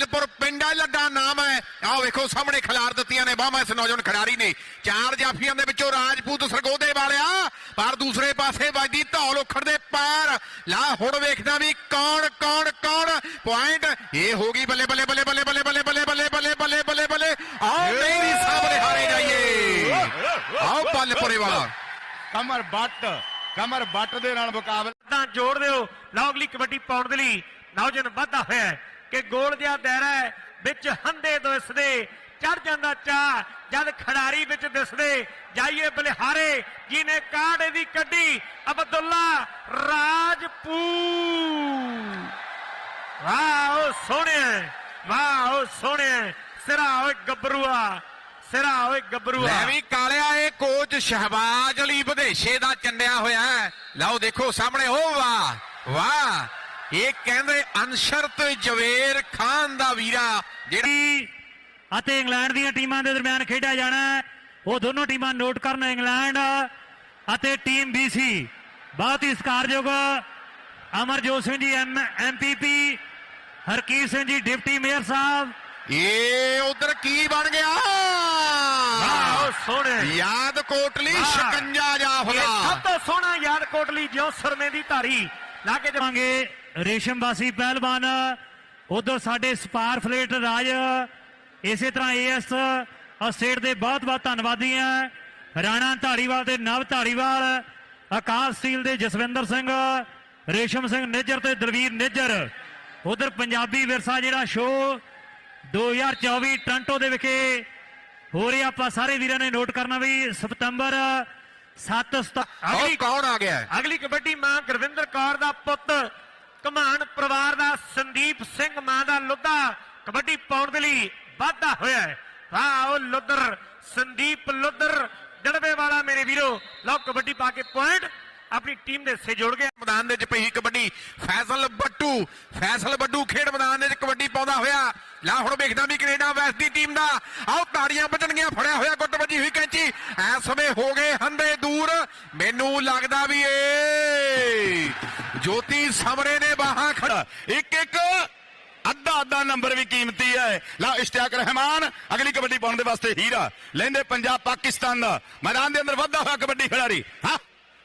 ਪੱਲਪੁਰ ਪਿੰਡਾ ਲੱਡਾ ਨਾਮ ਹੈ ਆਹ ਵੇਖੋ ਸਾਹਮਣੇ ਖਿਲਾਰ ਦਿੱਤੀਆਂ ਨੇ ਬਾਹਾਂ ਇਸ ਨੌਜਵਾਨ ਖਿਡਾਰੀ ਨੇ ਚਾਰ ਜਾਫੀਆਂ ਦੇ ਵਿੱਚੋਂ ਰਾਜਪੂਤ ਸਰਗੋਦੇ ਵਾਲਿਆ ਪਰ ਦੂਸਰੇ ਪਾਸੇ ਵੱਜਦੀ ਧੌਲ ਉਖੜ ਦੇ ਪੈਰ ਲਾ ਹੁਣ ਵੇਖਦਾ ਵੀ ਕੌਣ ਕੌਣ ਕੌਣ ਪੁਆਇੰਟ ਇਹ ਹੋ ਗਈ ਬੱਲੇ ਬੱਲੇ ਬੱਲੇ ਬੱਲੇ ਬੱਲੇ ਬੱਲੇ ਬੱਲੇ ਬੱਲੇ ਬੱਲੇ ਬੱਲੇ ਬੱਲੇ ਬੱਲੇ ਆਓ ਨਹੀਂ ਵੀ ਸਾਹਮਣੇ ਹਾਰੇ ਜਾਈਏ ਆਓ ਪੱਲਪੁਰੇ ਵਾਲਾ ਕਮਰ ਬੱਟ ਕਮਰ ਬੱਟ ਦੇ ਨਾਲ ਮੁਕਾਬਲਾ ਤਾਂ ਜੋੜ ਦਿਓ ਲੌਗਲੀ ਕਬੱਡੀ ਪਾਉਣ ਦੇ ਲਈ ਨੌਜਵਾਨ ਵਾਧਾ ਹੋਇਆ ਹੈ ਕਿ ਗੋਲ ਜਿਹਾ ਦਾਇਰਾ ਹੈ, ਵਿੱਚ ਹੰਦੇ ਦਿਸਦੇ ਚੜ ਜਾਂਦਾ ਚਾ ਜਦ ਖਿਡਾਰੀ ਵਿੱਚ ਦਿਸਦੇ, ਜਾਈਏ ਬਲਿਹਾਰੇ, ਜਿਹਨੇ ਕਾਰਡ ਦੀ ਕੱਢੀ, ਅਬਦੁੱਲਾ ਰਾਜਪੂਤ। ਵਾਹ ਉਹ ਸੋਹਣਿਆ ਵਾਹ ਉਹ ਸੋਹਣਿਆ ਸਿਰਾ ਓਏ ਗੱਭਰੂਆ, ਸਿਰਾ ਓਏ ਗੱਭਰੂਆ। ਲੈ ਵੀ ਕਾਲਿਆ ਇਹ ਕੋਚ ਸ਼ਹਬਾਜ਼ ਅਲੀ ਵਿਦੇਸ਼ੇ ਦਾ ਚੰਡਿਆ ਹੋਇਆ ਲਓ ਦੇਖੋ ਸਾਹਮਣੇ ਉਹ ਵਾਹ ਵਾਹ। ਇਹ ਕਹਿੰਦੇ ਅਨਸ਼ਰਤ ਜਵੇਰ ਖਾਨ ਦਾ ਵੀਰਾ ਜਿਹੜਾ ਅਤੇ ਇੰਗਲੈਂਡ ਦੀਆਂ ਟੀਮਾਂ ਦੇ ਦਰਮਿਆਨ ਖੇਡਿਆ ਜਾਣਾ ਹੈ। ਉਹ ਦੋਨੋਂ ਟੀਮਾਂ ਨੋਟ ਕਰਨ ਇੰਗਲੈਂਡ ਅਤੇ ਟੀਮ BC ਬਹੁਤ ਹੀ ਸਤਿਕਾਰਯੋਗ Amarjot Singh ji M MPP Harkeet Singh ji deputy mayor ਸਾਹਿਬ। ਇਹ ਉਧਰ ਕੀ ਬਣ ਗਿਆ? ਵਾਹ ਉਹ ਸੋਹਣਿਆ ਯਾਦ ਕੋਟਲੀ। ਸ਼ਿਕੰਜਾ ਇਹ ਸਭ ਜਾਫਲਾ ਤੋਂ ਸੋਹਣਾ ਯਾਦ ਕੋਟਲੀ ਜਿਉ ਸਰਮੇ ਦੀ ਧਾਰੀ। ਲਾ ਕੇ ਜਮਾ ਜਾਵਾਂਗੇ ਰੇਸ਼ਮਵਾਸੀ ਪਹਿਲਵਾਨ। ਉਧਰ ਸਾਡੇ ਸਪਾਰ ਫਲੇਟ ਰਾਜ, ਇਸੇ ਤਰ੍ਹਾਂ ਏਐਸ ਸਟੇਟ ਦੇ ਬਹੁਤ ਬਹੁਤ ਧੰਨਵਾਦੀ ਆ ਰਾਣਾ ਧਾਰੀਵਾਲ ਤੇ ਨਵ ਧਾਰੀਵਾਲ ਆਕਾਸ਼ ਸੀਲ ਦੇ ਜਸਵਿੰਦਰ ਸਿੰਘ, ਰੇਸ਼ਮ ਸਿੰਘ ਨਿੱਜਰ ਤੇ ਦਲਵੀਰ ਨਿੱਜਰ। ਉਧਰ ਪੰਜਾਬੀ ਵਿਰਸਾ ਜਿਹੜਾ ਸ਼ੋਅ 2024 ਟ੍ਰਾਂਟੋ ਦੇ ਵਿਖੇ ਹੋ ਰਿਹਾ। ਆਪਾਂ ਸਾਰੇ ਵੀਰਾਂ ਨੇ ਨੋਟ ਕਰਨਾ ਵੀ ਸਤੰਬਰ 7 ਸਤ ਉਹ ਕੌਣ ਆ ਗਿਆ? ਅਗਲੀ ਕਬੱਡੀ ਮਾਂ ਗੁਰਵਿੰਦਰ ਕੌਰ ਦਾ ਪੁੱਤ ਕਮਾਨ ਪਰਿਵਾਰ ਦਾ ਸੰਦੀਪ ਸਿੰਘ ਮਾਂ ਦਾ ਲੁੱਦਾ ਕਬੱਡੀ ਪਾਉਣ ਦੇ ਲਈ ਵਾਧਾ ਹੋਇਆ ਹੈ। ਵਾਹ ਉਹ ਲੁੱਦਰ ਸੰਦੀਪ ਲੁੱਦਰ ਜੜਵੇ ਵਾਲਾ ਮੇਰੇ ਵੀਰੋ। ਲਓ ਕਬੱਡੀ ਪਾ ਕੇ ਪੁਆਇੰਟ ਆਪਣੀ ਟੀਮ ਦੇ ਹਿੱਸੇ ਜੋੜ ਗਿਆ। ਮੈਦਾਨ ਦੇ ਵਿੱਚ ਪਈ ਕਬੱਡੀ। ਫੈਸਲ ਬੱਟੂ ਫੈਸਲ ਬੱਟੂ ਖੇਡ ਮੈਦਾਨ ਦੇ ਵਿੱਚ ਕਬੱਡੀ ਪਾਉਂਦਾ ਹੋਇਆ। ਲਾ ਹੁਣ ਵੇਖਦਾ ਵੀ ਕੈਨੇਡਾ ਵੈਸਟ ਦੀ ਟੀਮ ਦਾ। ਆਓ ਤਾੜੀਆਂ ਵੱਜਣਗੀਆਂ ਫੜਿਆ ਹੋਇਆ ਗੁੱਟ ਵੱਜੀ ਹੋਈ ਕੈਂਚੀ। ਐ ਸਮੇਂ ਹੋ ਗਏ ਹੰਦੇ ਦੂਰ। ਮੈਨੂੰ ਲੱਗਦਾ ਵੀ ਏ ਜੋਤੀ ਸਮਰੇ ਨੇ ਬਾਹਾਂ ਖੜਾ ਇੱਕ ਇੱਕ, ਅੱਧਾ ਅੱਧਾ ਨੰਬਰ ਵੀ ਕੀਮਤੀ ਹੈ। ਲਾ ਇਸ਼ਤਿਆਕ ਰਹਿਮਾਨ, ਅਗਲੀ ਕਬੱਡੀ ਪਾਉਣ ਦੇ ਵਾਸਤੇ ਹੀਰਾ। ਲੈਂਦੇ ਪੰਜਾਬ ਪਾਕਿਸਤਾਨ ਦਾ। ਮੈਦਾਨ ਦੇ ਅੰਦਰ ਵੱਧਾ ਹੋਇਆ ਕਬੱਡੀ ਖਿਡਾਰੀ। ਹਾਂ,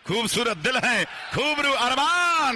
ਖੂਬਸੂਰਤ ਦਿਲ ਹੈ। ਖੂਬਰੂ ਅਰਮਾਨ।